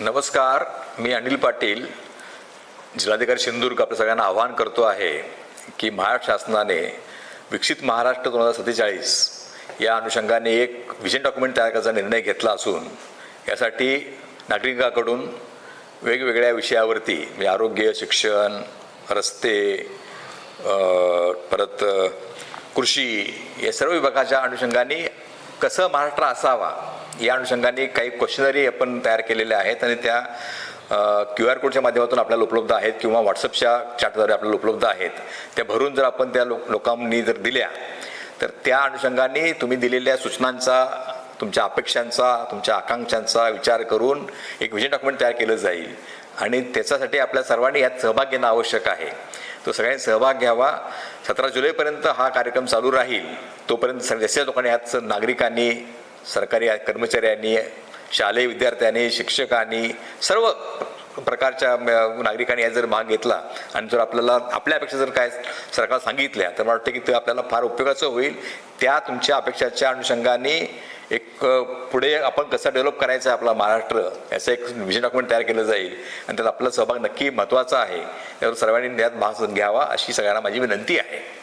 नमस्कार मी अनिल पाटील. जिल्हाधिकारी सिंधुदुर्ग आपल्या सगळ्यांना आवाहन करतो आहे की महाराष्ट्र शासनाने विकसित महाराष्ट्र दोन हजार सत्तेचाळीस या अनुषंगाने एक विजन डॉक्युमेंट तयार करायचा निर्णय घेतला असून यासाठी नागरिकांकडून वेगवेगळ्या विषयावरती म्हणजे आरोग्य शिक्षण रस्ते परत कृषी या सर्व विभागाच्या अनुषंगाने कसं महाराष्ट्र असावा या अनुषंगाने काही क्वेश्चनरी आपण तयार केलेल्या आहेत आणि त्या क्यू आर कोडच्या माध्यमातून आपल्याला उपलब्ध आहेत किंवा व्हॉट्सअपच्या चॅटद्वारे आपल्याला उपलब्ध आहेत. त्या भरून जर आपण त्या लोकांनी जर दिल्या तर त्या अनुषंगाने तुम्ही दिलेल्या सूचनांचा तुमच्या अपेक्षांचा तुमच्या आकांक्षांचा विचार करून एक विजन डॉक्युमेंट तयार केलं जाईल. आणि त्याच्यासाठी आपल्या सर्वांनी यात सहभाग घेणं आवश्यक आहे. तो सगळ्यांनी सहभाग घ्यावा. सतरा जुलैपर्यंत हा कार्यक्रम चालू राहील. तोपर्यंत सर जास्तीत लोकांनी यात नागरिकांनी सरकारी कर्मचाऱ्यांनी शालेय विद्यार्थ्यांनी शिक्षकांनी सर्व प्रकारच्या नागरिकांनी यात जर भाग घेतला आणि जर आपल्याला आपल्या अपेक्षा जर काय सरकार सांगितल्या तर मला वाटतं की ते आपल्याला फार उपयोगाचं होईल. त्या तुमच्या अपेक्षाच्या अनुषंगाने एक पुढे आपण कसं डेव्हलप करायचं आहे आपला महाराष्ट्र याचं एक विजन डॉक्युमेंट तयार केलं जाईल. आणि त्यात आपला सहभाग नक्की महत्त्वाचा आहे. त्यावर सर्वांनी त्यात भाग घ्यावा अशी सगळ्यांना माझी विनंती आहे.